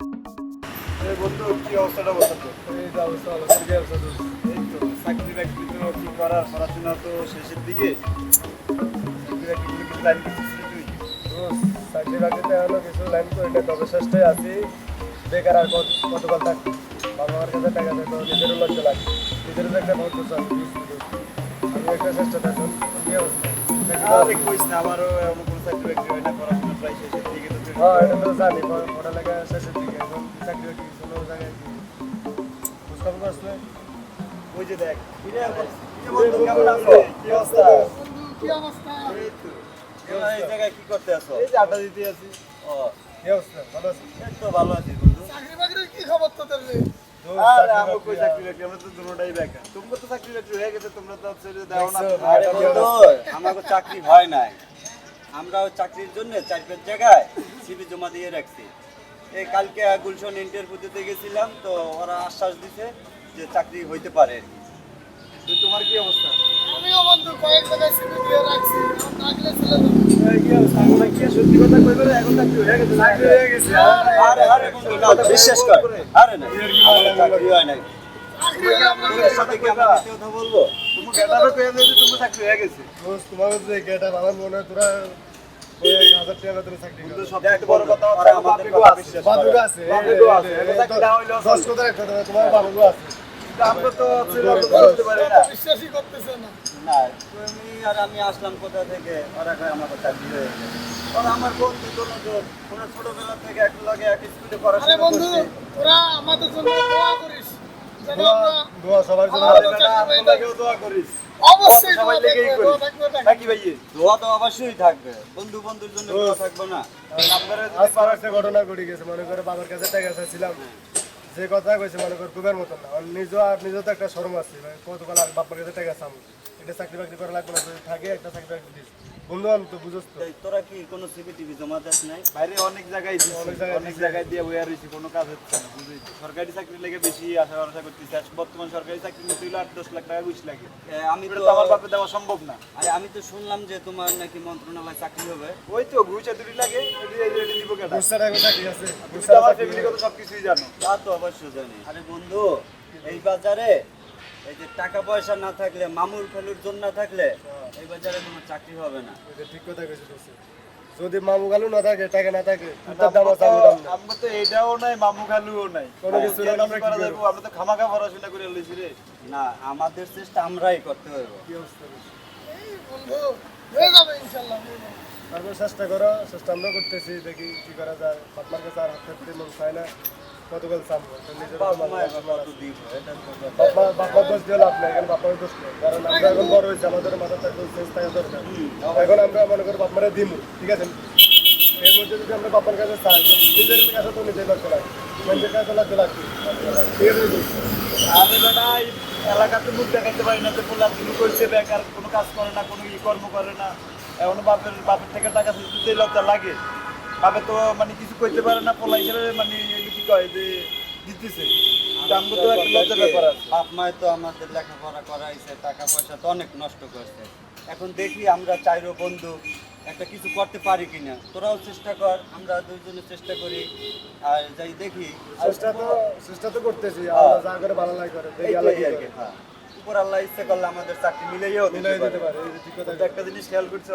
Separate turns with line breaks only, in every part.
এই বন্ধু কি অবস্থাটা বলতো?
এই অবস্থা ভালো কি অবস্থা
এই তো চাকরি বাকরি তো কি করার? পড়াশোনা তো শেষের দিকে। চাকরি বাকরি কি প্ল্যান করছিস তুই?
চাকরি বাকরিতে এখনও কিছু লাইন করি না তবে চেষ্টায় আছি। বেকার আর কতকাল থাকব বাবা মার কাছে টাকা দেয় তো নিজেরও লজ্জা লাগে। নিজেরও একটা বহুত কিছু আছে আমি একটা চেষ্টা থাকুন কি অবস্থা?
আরে কইস না আমারও এমন কোনো চাকরি বাকরি হয় না পড়াশোনা প্রায় শেষের দিকে তো
হ্যাঁ এটা তো জানি পড়ালেখা শেষের দিকে। চাকরি বাকরি কোনো জায়গায় কি খোঁজখবর আসলে
ওই যে দেখ কিরে কিরে বন্ধু কেমন আছো? কি অবস্থা?
কি অবস্থা?
এই তো
তোমরা জায়গায় কি করতে আসো
এই যে আড্ডা দিতে আছি।
ও
কি অবস্থা? ভালো আছে?
তো ভালো আছি বন্ধু।
চাকরি বাকরির কি খবর তোদের রে?
আরে
চাকরি
কই চাকরি বাকরি আমরা তো দুটোটাই বেকার। তোমরা তো চাকরি বাকরি হয়ে গেছে তোমরা তো ছেড়ে দাও না।
আরে বন্ধু
অবস্থা।
চাকরি হয় নাই। আমরা চাকরির জন্য চার পাঁচ জায়গায় সিবি জমা দিয়ে রাখছি। এই কালকে গুলশন ইন্টারভিউ দিতে গেছিলাম তো ওরা আশ্বাস দিছে যে চাকরি হইতে পারে।
তো তোমার কি অবস্থা?
আমিও বন্ধু কয়েক জায়গায় দিয়ে রাখছি থাকলে
হয়ে হয়ে
বিশ্বাস কর। আরে না চাকরি হয় নাই।
তোমার হয়ে
মনে হয় তোরা
আমার তো
বিশ্বাসই করতেছে না
না তুমি আর আমি আসলাম কোথা থেকে ওরা কয় আমার চাকরি হয়ে গেছে আমার বন্ধু কোনো কোনো ছোটবেলা থেকে এক লগে এক স্কুলে পড়াশোনা
বন্ধু তোরা আমাদের জন্য দোয়া করিস।
দোয়া সবার জন্য।
আমার-
আরে বেটা, আপনাকেও দোয়া করিস।
অবশ্যই
সবাই লেগেই করি।
দোয়া থাকবে, থাকবে।
নাকি ভাইয়ে
দোয়া তো অবশ্যই থাকবে। বন্ধু বন্ধুর জন্য থাকবে না।
আপনারা
একটা ঘটনা ঘটে গেছে মনে করে বাবার কাছে টাকা চাইছিলাম যে কথা কইছে মনে করে কুবের মতন না। নিজ আর নিজ তো একটা শরম আছে কতকাল আর বাবার কাছে টাকা চাম। এটা চাকরি বাকরি করা লাগবে না যদি থাকে একটা চাকরি বাকরি দিস। বন্ধু আমি তো বুঝোস তো।
তোরা কি কোনো সিবি টিভি জমা দেস নাই?
বাইরে অনেক জায়গায় দিছি,
অনেক জায়গায়
অনেক জায়গায় দিয়ে বইয়া রয়েছি কোনো কাজ হচ্ছে না বুঝলি? সরকারি চাকরি লেগে বেশি আশা ভরসা করতেছি। আর বর্তমান সরকারি চাকরি নিতে হলে আট দশ লাখ টাকা ঘুষ লাগে।
আমি তো
আমার বাপে দেওয়া সম্ভব না।
আরে আমি তো শুনলাম যে তোমার নাকি মন্ত্রণালয় চাকরি হবে।
ওই তো ঘুষ এতটি লাগে। এটি দিব কেটা
বুঝতে টাকা চাকরি আছে। বুঝতে
আমার
চাকরি
ফ্যামিলি কত সব কিছুই জানো।
তা তো। অবশ্যই জানি। আরে বন্ধু এই বাজারে এই যে টাকা পয়সা না থাকলে মামুর জন্য না থাকলে এই বাজারে কোনো চাকরি হবে না।
ঠিক কথা কইছে দোস্ত। যদি মামু গালু না থাকে টাকা না থাকে তার দাম আছে আমার
তো এটাও নাই মামু খালুও নাই।
কোনো কিছু আমরা কি
আমরা তো খামাখা পড়াশোনা করে লইছি রে।
না আমাদের চেষ্টা আমরাই করতে হবে
কি অবস্থা
এই বন্ধু হয়ে যাবে ইনশাল্লাহ যাবে।
তারপর চেষ্টা করো চেষ্টা আমরা করতেছি দেখি কি করা যায়। বাপমার কাছে আর হাত মন চায় না। বাপমার দোষ দিয়ে লাভ নেই এখন বাপমার দোষ নেই। কারণ আমরা এখন বড় হয়েছে আমাদের থাকা দরকার। এখন আমরা মনে করি বাপমারে দিমু ঠিক আছে? এর মধ্যে যদি আমরা বাপার কাছে চাই নিজের কাছে তো নিজের লক্ষ্য লাগে। নিজের কাছে লক্ষ্য লাগবে। ঠিক আছে?
আমি বেটা এই এলাকাতে মুখ দেখাতে পারি না যে পোলা শুরু করছে বেকার কোনো কাজ করে না কোনো ই কর্ম করে না। এখন বাপের বাপের থেকে টাকা লজ্জা লাগে। বাপে তো মানে কিছু করতে পারে না পোলা হিসেবে মানে কয় যে দিতেছে? কিন্তু তো একটা লজ্জার ব্যাপার আছে।
বাপ তো আমাদের লেখাপড়া করাইছে টাকা পয়সা তো অনেক নষ্ট করছে। এখন দেখি আমরা চাইরো বন্ধু একটা কিছু করতে পারি কিনা। তোরাও চেষ্টা কর আমরা দুইজনে চেষ্টা করি। আর যাই দেখি
চেষ্টা তো চেষ্টা তো করতেছি আমরা যা করে ভালো লাগে করে দেখি আল্লাহ কি
আর কি হ্যাঁ। উপর আল্লাহ ইচ্ছে করলে আমাদের চাকরি মিলেও
মিলাই
দিতে পারে
একটা জিনিস খেয়াল করছ?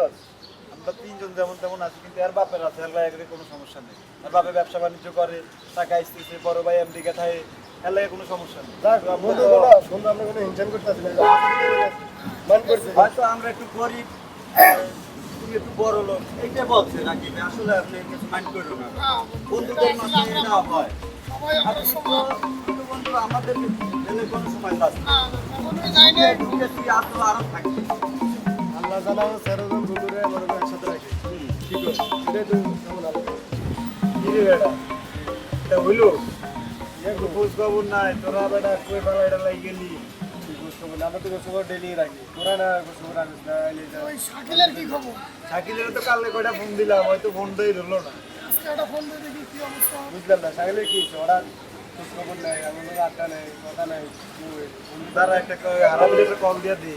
আমরা তিনজন যেমন তেমন আছি কিন্তু এর বাপের আছে এর লাগে কোনো সমস্যা নেই। আর বাপে ব্যবসা বাণিজ্য করে টাকা আসতেছে বড় ভাই আমেরিকা থাকে এর লাগে কোনো সমস্যা নেই।
মান
হয়তো আমরা একটু গরিব তুমি একটু বড় লোক এইটা বলছে রাকিব আসলে আপনি মাইন্ড করো না। বন্ধুদের মাঝে এটা হয়। আমাদের কোনো সময় তুই আসো আরও থাকবে
জানা জন বন্ধুরে মনে করে একসাথে রাখি। কি করে এটাই তো কেমন আলো?
কি রে বেটা? এটা হইল? একটু খোঁজ খবর নাই। তোরা বেটা কই পালা এটা লাগি গেলি?
আমরা তো গোসল ডেলি রাখি। তোরা না গোসল রাখিস না
ওই শাকিলের কি খবর?
শাকিলের তো কালকে কয়টা ফোন দিলাম হয়তো ফোনটাই ধরলো না।
আজকে একটা ফোন দিয়ে দেখি কি অবস্থা
বুঝলাম না সাইলে কি ওরা খবর নেই আমাদের আড্ডা নেই কথা নেই।
তারা একটা কল দিয়ে দিই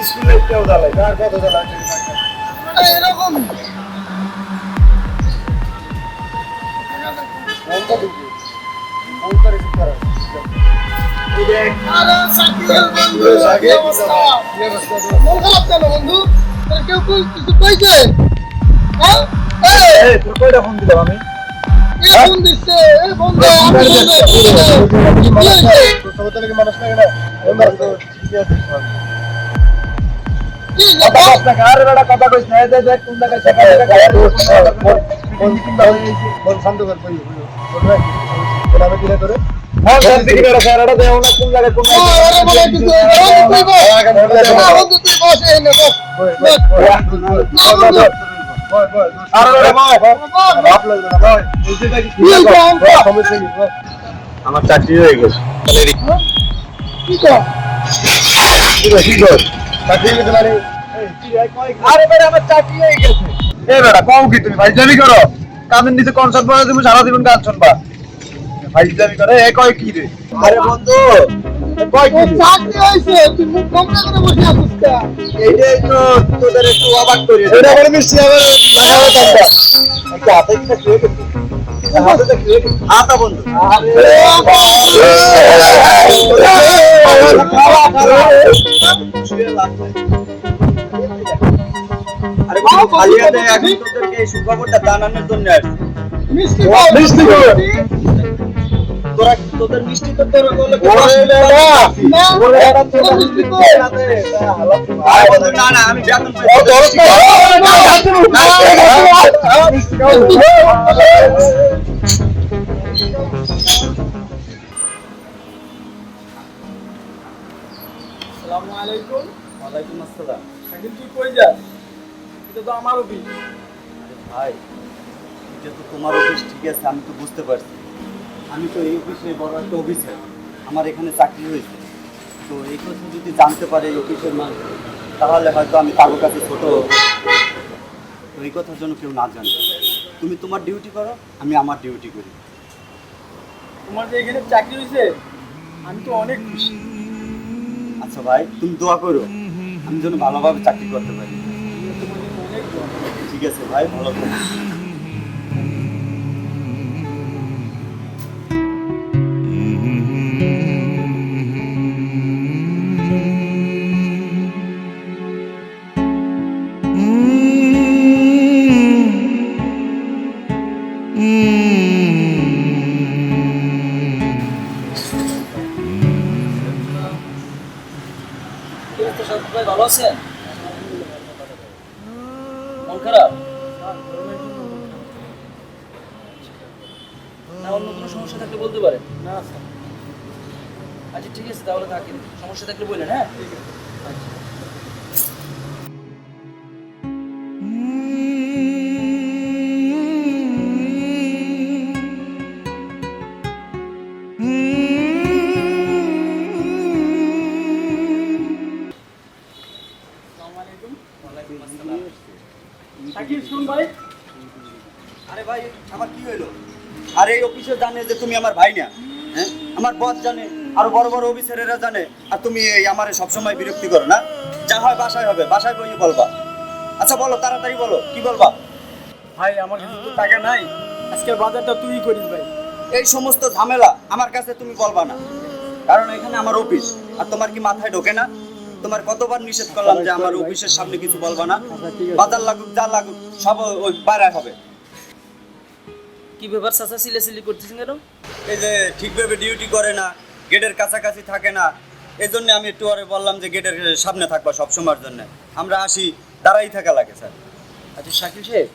স্কুল লাইফটাও
আর কত
এরকম বন্ধু মন কেউ কিছু কইছে হ্যাঁ
এই তোর কয়টা ফোন দিলাম আমি
মানুষ লাগে না
আমার চাকরি হয়ে গেছে।
কি কর?
কি কর? চাকরি নিতে পারি
আরে বেটা আমার চাকরি হয়ে গেছে। এ বেটা কও কি তুমি? ভাইজামি করো। কামের নিচে কনসার্ট বাজা তুমি সারা জীবন গান শুনবা। ভাইজামি করে। এ কয় কি রে? আরে বন্ধু এ কয় কি
তোর
রে?
চাকরি হয়েছে তুই মুখ কমলা করে বসে আছিস?
এইটাই তো তোদের একটু অবাক করি।
এটা করে মিষ্টি আবার
একটু হাতে একটা খেয়ে আতা বন্ধু।
এ বাবা!
হাতে এখন তোদেরকে এই সুখবরটা জানানোর জন্য
মিষ্টি।
তোরা তোদের মিষ্টি তো তোর বলে
না
না আমি বেতন
আসসালামু আলাইকুম
ওয়ালাইকুম আসসালাম
সাকিব তুই কই যাস এটা তো আমার অফিস
ভাই এটা তো তোমার অফিস ঠিক আছে আমি তো বুঝতে পারছি। আমি তো এই অফিসে বড় একটা অফিসার আমার এখানে চাকরি হয়েছে। তো এই কথা যদি জানতে পারে এই অফিসের মানুষ তাহলে হয়তো আমি কারোর কাছে ছোট তো এই কথার জন্য কেউ না জানে। তুমি তোমার ডিউটি করো আমি আমার ডিউটি করি।
তোমার যে এখানে চাকরি হয়েছে আমি তো অনেক খুশি।
আচ্ছা ভাই তুমি দোয়া করো আমি যেন ভালোভাবে চাকরি করতে পারি
তোমার জন্য অনেক দোয়া।
ঠিক আছে ভাই ভালো থাকো।
ভালো আছেন মন খারাপ না অন্য কোনো সমস্যা থাকলে বলতে পারেন
না স্যার
আচ্ছা ঠিক আছে তাহলে থাকেন সমস্যা থাকলে বললেন হ্যাঁ?
ভাই।
আরে ভাই আমার কি হইল? আর এই অফিসে জানে যে তুমি আমার ভাই না হ্যাঁ? আমার বস জানে আর বড় বড় অফিসারেরা জানে। তুমি এই আমারে সবসময় বিরক্তি করো না? যা হয় বাসায় হবে বাসায় বই বলবা। আচ্ছা বলো তাড়াতাড়ি বলো কি বলবা?
ভাই আমার কাছে তো টাকা নাই। আজকের বাজারটা তুই করিস ভাই।
এই সমস্ত ঝামেলা আমার কাছে তুমি বলবা না। কারণ এখানে আমার অফিস আর তোমার কি মাথায় ঢোকে না? তোমার কতবার নিষেধ করলাম যে আমার অফিসের সামনে কিছু বলবা না? বাজার লাগুক যা লাগুক সব ওই বাইরে হবে।
কি ব্যাপার চাচা সিলে করতেছেন কেন?
এই যে ঠিকভাবে ডিউটি করে না গেটের কাছাকাছি থাকে না এই জন্য আমি একটু আরে বললাম যে গেটের সামনে থাকবা সব সময়ের জন্য। আমরা আসি দাঁড়াই থাকা লাগে স্যার।
আচ্ছা শাকিল সাহেব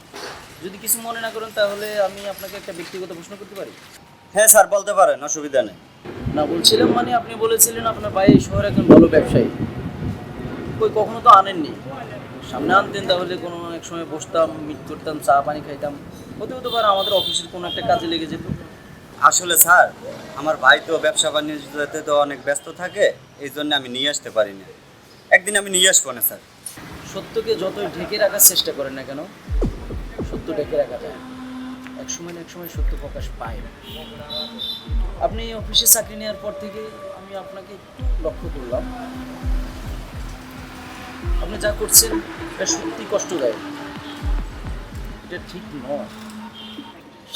যদি কিছু মনে না করেন তাহলে আমি আপনাকে একটা ব্যক্তিগত প্রশ্ন করতে পারি?
হ্যাঁ স্যার বলতে পারেন অসুবিধা নেই।
না বলছিলাম মানে আপনি বলেছিলেন আপনার ভাই এই শহরে একজন ভালো ব্যবসায়ী। কই কখনো তো আনেননি। সামনে আনতেন তাহলে কোনো এক সময় বসতাম মিট করতাম চা পানি খাইতাম। হতে হতে পারে আমাদের অফিসের কোনো একটা কাজে লেগে যেত।
আসলে স্যার, আমার ভাই তো ব্যবসা বাণিজ্যতে তো অনেক ব্যস্ত থাকে, এই জন্য আমি নিয়ে আসতে পারি না। একদিন আমি নিয়ে আসব না, স্যার।
সত্যকে যতই ঢেকে রাখার চেষ্টা করেন না কেন, সত্য ঢেকে রাখা যায়। এক সময় না এক সময় সত্য প্রকাশ পায় আপনি অফিসে চাকরি নেওয়ার পর থেকে আমি আপনাকে একটু লক্ষ্য করলাম। আপনি যা করছেন, এটা সত্যি কষ্টদায়ক। এটা ঠিক নয়।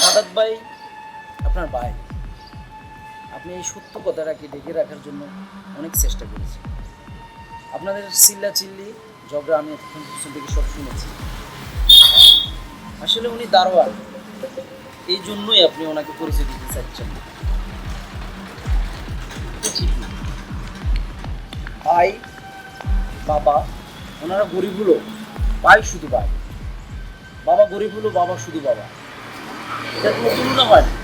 সাদাত ভাই আপনার ভাই, আপনি এই সত্য কথাটাকে ডেকে রাখার জন্য অনেক চেষ্টা করেছেন আপনাদের চিল্লা চিল্লি ঝগড়া আমি এতক্ষণ পর্যন্ত থেকে সব শুনেছি। আসলে উনি দারোয়ান, এই জন্যই আপনি ওনাকে পরিচয় দিতে চাচ্ছেন। ভাই, বাবা, ওনারা গরিব হলো, ভাই শুধু ভাই। বাবা গরিব হলো, বাবা শুধু বাবা। এটা কোনো তুলনা হয় না।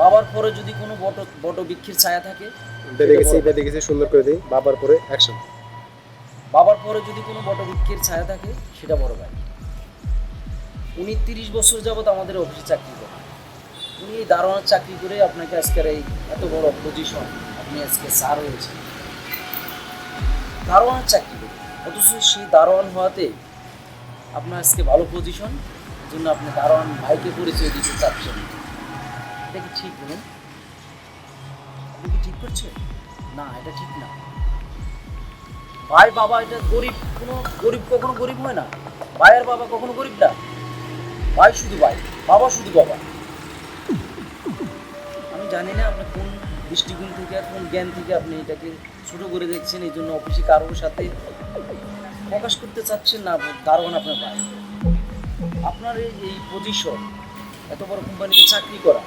বাবার পরে যদি কোনো বট বট বৃক্ষের ছায়া থাকে
এটা দেখেছি সুন্দর করে দিই। বাবার পরে অ্যাকশন
বাবার পরে যদি কোনো বটবৃক্ষের ছায়া থাকে সেটা বড় ভাই। উনি তিরিশ বছর যাবত আমাদের অফিসে চাকরি করেন। উনি এই দারোয়ানের চাকরি করে আপনাকে আজকের এই এত বড় পজিশন আপনি আজকে স্যার হয়েছেন। দারোয়ানের চাকরি করে। অথচ সেই দারোয়ান হওয়াতে আপনার আজকে ভালো পজিশন জন্য আপনি দারোয়ান ভাইকে পরিচয় দিতে চাচ্ছেন এটা কি ঠিক বলুন? কি ঠিক করছেন? না, এটা ঠিক না। ভাই, বাবা, এটা গরিব, কোনো গরিব কখনো গরিব হয় না। ভাইয়ের বাবা কখনো গরিব না। ভাই শুধু ভাই, বাবা শুধু বাবা। আমি জানি না আপনি কোন দৃষ্টিকোণ থেকে আর কোন জ্ঞান থেকে আপনি এটাকে ছোট করে দেখছেন, এই জন্য অফিসে কারোর সাথে প্রকাশ করতে চাচ্ছেন না, দারোয়ান আপনার ভাই। আপনার এই- এই পজিশন এত বড় কোম্পানিতে চাকরি করা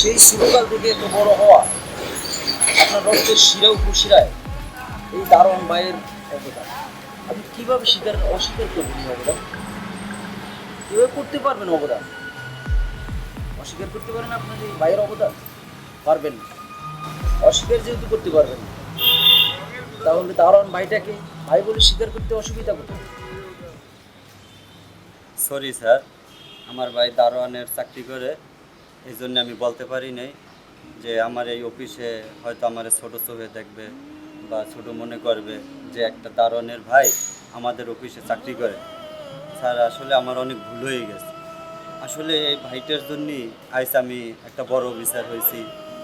সেই ছোটকাল থেকে এত বড় হওয়া, আপনার রক্তের শিরা উপশিরায় এই দারুণ ভাইয়ের অবদান আপনি কীভাবে স্বীকার অস্বীকার করবেন এই অবদান? কীভাবে করতে পারবেন অবদান? অস্বীকার করতে পারেন আপনার এই ভাইয়ের অবদান? পারবেন অস্বীকার যেহেতু করতে পারবেন তাহলে দারোয়ান ভাইটাকে ভাই বলে স্বীকার করতে অসুবিধা কোথায়?
সরি স্যার আমার ভাই দারোয়ানের চাকরি করে। এই জন্য আমি বলতে পারি নাই যে আমার এই অফিসে হয়তো আমার ছোট চোখে দেখবে বা ছোট মনে করবে যে একটা দারোয়ানের ভাই আমাদের অফিসে চাকরি করে। স্যার, আসলে আমার অনেক ভুল হয়ে গেছে। আসলে এই ভাইটার জন্যই আজ আমি একটা বড় অফিসার হয়েছি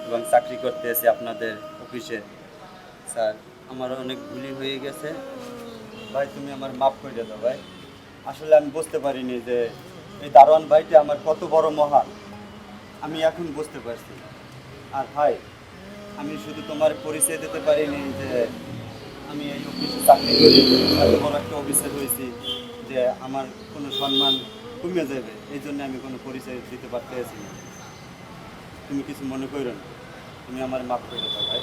এবং চাকরি করতে এসে আপনাদের অফিসে। স্যার, আমার অনেক ভুলই হয়ে গেছে। ভাই, তুমি আমার মাফ করে দাও, ভাই। আসলে আমি বুঝতে পারিনি যে এই দারোয়ান ভাইটা আমার কত বড় মহান। আমি এখন বুঝতে পারছি। আর ভাই, আমি শুধু তোমার পরিচয় দিতে পারিনি যে আমি এই অফিসে চাকরি করি। এত বড় একটা অফিসার হয়েছি যে আমার কোনো সম্মান কমে যাবে। এই জন্য আমি কোনো পরিচয় দিতে পারতেছি না। তুমি কিছু মনে করো না। তুমি আমার মাফ করে দাও ভাই।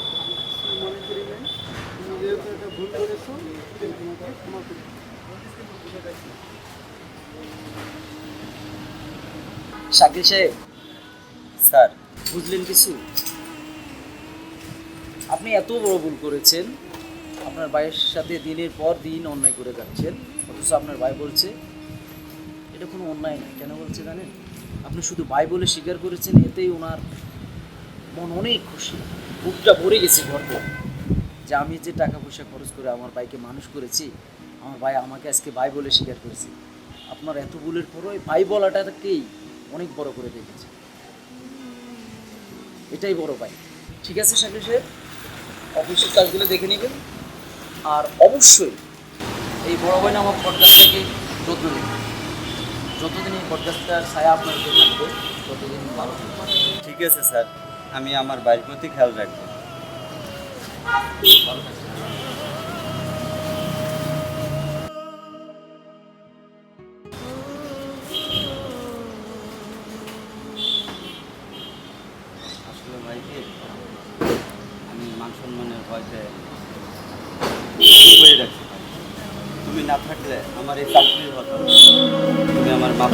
শাকিল সাহেব
স্যার।
বুঝলেন কিছু? আপনি এত বড় ভুল করেছেন। আপনার ভাইয়ের সাথে দিনের পর দিন অন্যায় করে যাচ্ছেন। অথচ আপনার ভাই বলছে, এটা কোনো অন্যায় না কেন বলছে জানেন? আপনি শুধু ভাই বলে স্বীকার করেছেন, এতেই ওনার মন অনেক খুশি। বুকটা ভরে গেছে গর্ব যে আমি যে টাকা পয়সা খরচ করে আমার ভাইকে মানুষ করেছি, আমার ভাই আমাকে আজকে ভাই বলে স্বীকার করেছে। আপনার এত ভুলের পরও ভাই বলাটাকেই অনেক বড় করে দেখেছে এটাই বড় ভাই। ঠিক আছে শাকিল সাহেব? অফিসের কাজগুলো দেখে নেবেন। আর অবশ্যই এই বড় ভাই নামক পডকাস্টটাকে যত্ন নেবেন যতদিন এই পডকাস্টটার ছায়া আপনার থাকবে ততদিন ভালো থাকবে
ঠিক আছে স্যার। আমি আমার বাড়ির প্রতি খেয়াল রাখব।
ভালো
রাখছি তুমি না থাকলে আমার এই চাকরি হতো তুমি আমার মাপ